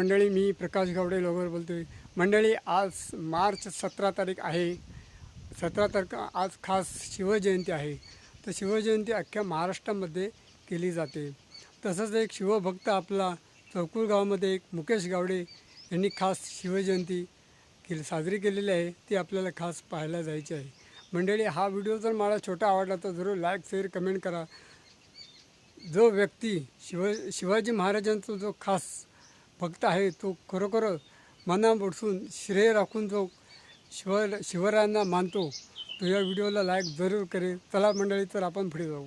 मंडळी मी प्रकाश गावडे लोगर बोलतो आहे मंडळी आज मार्च सतरा तारीख आहे. सतरा तारख आज खास शिवजयंती आहे. तर शिवजयंती अख्ख्या महाराष्ट्रामध्ये केली जाते. तसंच एक शिवभक्त आपला चौकूर गावामध्ये एक मुकेश गावडे यांनी खास शिवजयंती केली साजरी केलेली आहे. ती आपल्याला खास पाहायला जायची आहे. मंडळी हा व्हिडिओ जर मला छोटा आवडला तर जरूर लाईक शेअर कमेंट करा. जो व्यक्ती शिव शिवाजी महाराजांचा जो खास भक्त आहे तो खरोखर मना श्रेय राखून जो शिव शिवरायांना मानतो तो या व्हिडिओला लाईक जरूर करेल. चला मंडळी तर आपण पुढे जाऊ.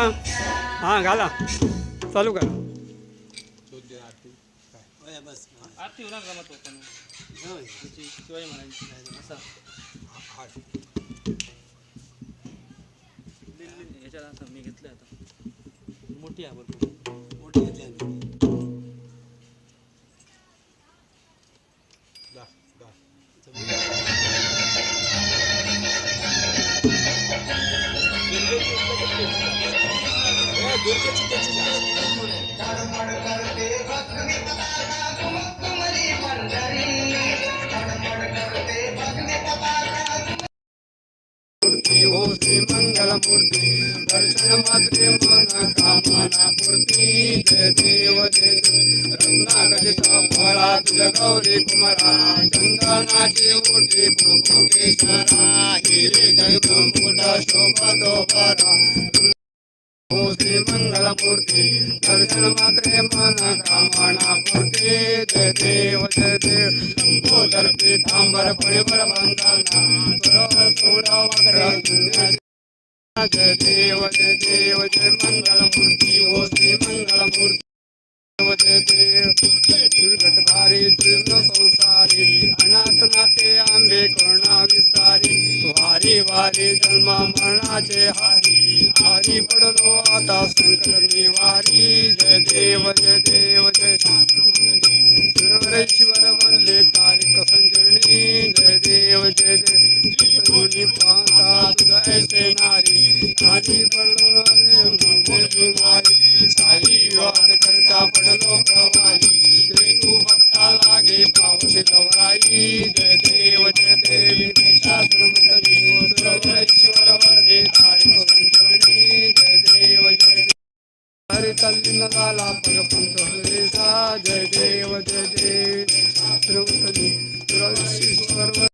हां घाला चालू करा आरती होणार ह्याच्यात मी घेतलं आता मोठी आहे भरपूर मोठी घेतली आम्ही. दा, दा. ए, हो श्री मंगल मूर्ती दर्शन मात्रे मन कामना पूर्ती जय देव जय देव रत्नागजित फळा तुझ गौरी कुमारा चंदनाची ओटी कुंकुकेश्वरा हिरे जग मोठा शोभा तो मूर्ती हो मंगल मूर्ती दर्शन मात्रे मन कामना पूर्ती जय देव जय देव. शंभो दर्पी तांबर परिवर बांधताना सर्व सोडा वगैरे जय देव जय देव जय मंगल मूर्ती ओ श्री मंगल मूर्ती देव संसारी अनाथ नाते आंबे करुणा विस्तारी वारी वारी जन्मा मरणाचे हारी हारी पडलो आता संकट निवारी जय देव जय देव जय सुरेश्वर बनले तारिक संजीवनी जय देव जय देव. तुझी पाहता तुझ नारी. नारी पडलो साई वाद करता पडलो प्रवाही ते तू भक्ता लागे पावशी गवराई जय देव जय देवी महिषासुरमर्दिनी सुरेश्वर वरदे तारिक संजीवनी जय देव जय देव हरे तल्लीन झाला परपंच हरेसा जय देव जय देव द्रौपदी सुरेश्वर